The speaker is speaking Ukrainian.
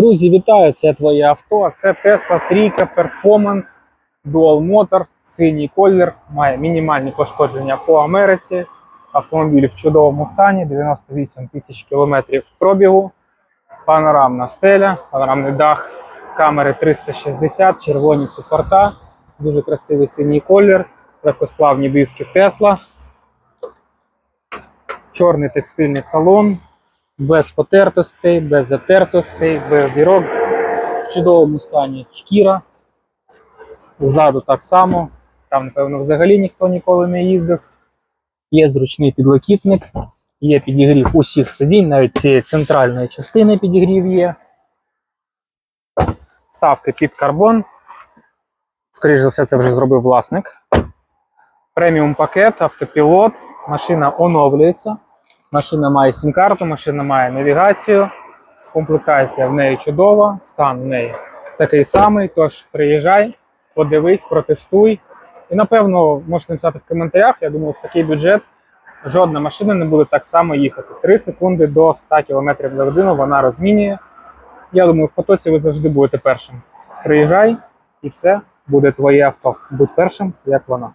Друзі, вітаю! Це твоє авто. Це Tesla Трійка Performance Dual Motor, синій колір, має мінімальні пошкодження по Америці. Автомобіль в чудовому стані, 98 тисяч кілометрів пробігу, панорамна стеля, панорамний дах, камери 360, червоні супорта, дуже красивий синій колір, легкосплавні диски Tesla, чорний текстильний салон, без потертостей, без затертостей, без дірок. В чудовому стані шкіра. Ззаду так само. Там, напевно, взагалі ніхто ніколи не їздив. Є зручний підлокітник, є підігрів усіх сидінь, навіть цієї центральної частини підігрів є. Ставки під карбон. Скоріше за все, це вже зробив власник. Преміум пакет, автопілот, машина оновлюється. Машина має сім-карту, машина має навігацію, комплектація в неї чудова, стан в неї такий самий. Тож приїжджай, подивись, протестуй. І напевно можете написати в коментарях. Я думаю, в такий бюджет жодна машина не буде так само їхати. 3 секунди до 100 км за годину вона розмінює. Я думаю, в потоці ви завжди будете першим. Приїжджай, і це буде твоє авто. Будь першим, як вона.